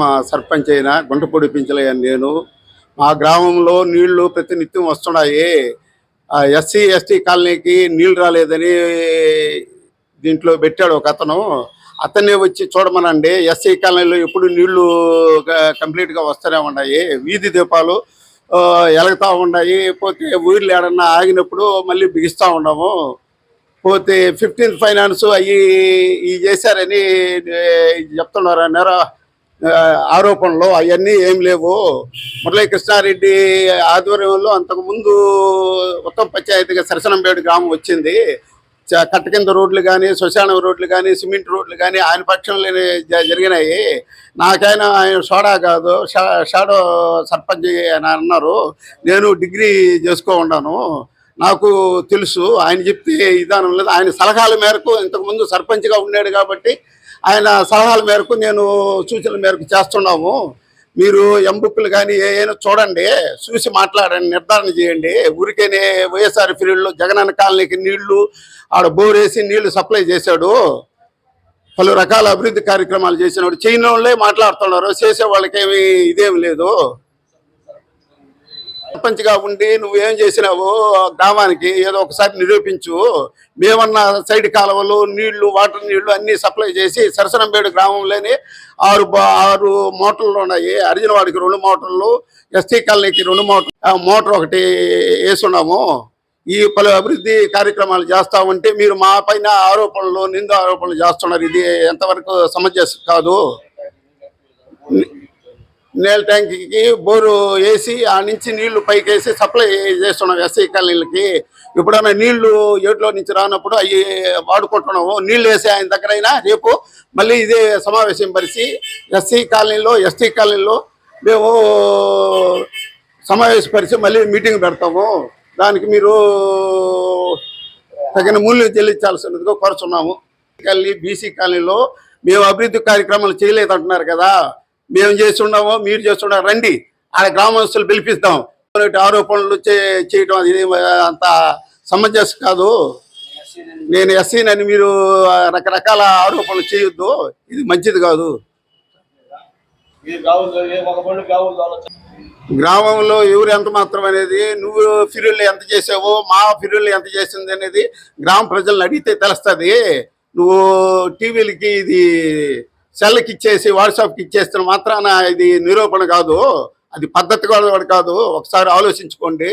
మా సర్పంచ్ అయిన గుంటపూడి పింఛలయ్య నేను. మా గ్రామంలో నీళ్ళు ప్రతినిత్యం వస్తున్నాయి. ఎస్సీ ఎస్టీ కాలనీకి నీళ్ళు రాలేదని దీంట్లో పెట్టాడు ఒక అతను. అతనే వచ్చి చూడమనండి ఎస్సీ కాలనీలో ఎప్పుడు నీళ్ళు కంప్లీట్గా వస్తూనే ఉన్నాయి. వీధి దీపాలు ఆ, ఎలుగుతా ఉన్నాయి. పోతే ఊర్లు ఏడన్నా ఆగినప్పుడు మళ్ళీ బిగిస్తూ ఉన్నాము. పోతే ఫిఫ్టీన్త్ ఫైనాన్స్ అయ్యి ఇవి చేశారని చెప్తున్నారు నేర ఆరోపణలు అవన్నీ ఏం లేవు. మురళీ కృష్ణారెడ్డి ఆధ్వర్యంలో అంతకుముందు ఉత్తమ పంచాయతీగా సరసనంపేట గ్రామం వచ్చింది. చ- కట్ట కింద రోడ్లు కానీ శ్మశాన రోడ్లు కానీ సిమెంట్ రోడ్లు కానీ ఆయన పక్షంలో జ- జరిగినాయి. నాకైనా ఆయన సోడా కాదు షా- షాడో సర్పంచ్ అని అన్నారు. నేను డిగ్రీ చేసుకో ఉన్నాను. నాకు తెలుసు ఆయన చెప్తే విధానం లేదు. ఆయన సలహాల మేరకు ఇంతకుముందు సర్పంచ్గా ఉన్నాడు కాబట్టి ఆయన సలహాల మేరకు నేను సూచనల మేరకు చేస్తున్నాము. మీరు ఎంబుక్లు కానీ ఏమైనా చూడండి చూసి మాట్లాడండి నిర్ధారణ చేయండి. ఊరికేనే వైఎస్ఆర్ పీరియడ్లో జగనన్న కాలనీకి నీళ్ళు ఆడ బోర్ వేసి నీళ్ళు సప్లై చేశాడు. పలు రకాల అభివృద్ధి కార్యక్రమాలు చేసినాడు. చేయని వాళ్ళే మాట్లాడుతున్నారు. చేసే వాళ్ళకేమి ఇదేమి లేదు. సర్పంచ్గా ఉండి నువ్వేం చేసినావు గ్రామానికి ఏదో ఒకసారి నిరూపించు. మేమన్నా సైడ్ కాలువలు నీళ్ళు వాటర్ నీళ్ళు అన్ని సప్లై చేసి సరసనంపేడు గ్రామంలోని ఆరు ఆరు మోటార్లు ఉన్నాయి. అర్జునవాడికి రెండు మోటార్లు ఎస్టీ కాలనీకి రెండు మోటార్ మోటార్ ఒకటి వేసున్నాము. ఈ పలు అభివృద్ధి కార్యక్రమాలు చేస్తా ఉంటే మీరు మా పైన ఆరోపణలు నింద ఆరోపణలు చేస్తున్నారు. ఇది ఎంతవరకు సమంజసం కాదు. నీళ్ళ ట్యాంక్కి బోరు వేసి ఆ నుంచి నీళ్ళు పైకి వేసి సప్లై చేస్తున్నాం ఎస్ఐ కాలనీలకి. ఎప్పుడైనా నీళ్ళు ఏట్లో నుంచి రానప్పుడు అవి వాడుకుంటున్నాము. నీళ్ళు వేసి ఆయన దగ్గరైనా రేపు మళ్ళీ ఇదే సమావేశం పరిచి ఎస్సీ కాలనీలో ఎస్టీ కాలనీలో మేము సమావేశపరిచి మళ్ళీ మీటింగ్ పెడతాము. దానికి మీరు తగిన మూల్యం చెల్లించాల్సినదిగా కోరుచున్నాము. కాలనీ బీసీ కాలనీలో మేము అభివృద్ధి కార్యక్రమాలు చేయలేదంటున్నారు కదా. మేము చేస్తున్నాము మీరు చేస్తున్నారు రండి. ఆ గ్రామస్తులు పిలిపిస్తాం. ఆరోపణలు చే- చేయటం అది అంత సమంజసం కాదు. నేను ఎస్సీనని మీరు రకరకాల ఆరోపణలు చేయొద్దు. ఇది మంచిది కాదు. గ్రామంలో ఎవరు ఎంత మాత్రం అనేది నువ్వు ఫిర్యులు ఎంత చేసావో మా ఫిర్యులు ఎంత చేసింది అనేది గ్రామ ప్రజలను అడిగితే తెలుస్తుంది. నువ్వు టీవీలకి ఇది సెల్కి ఇచ్చేసి వాట్సాప్కి ఇచ్చేస్తున్న మాత్రాన ఇది నిరూపణ కాదు అది పద్ధతి కూడా కాదు. ఒకసారి ఆలోచించుకోండి.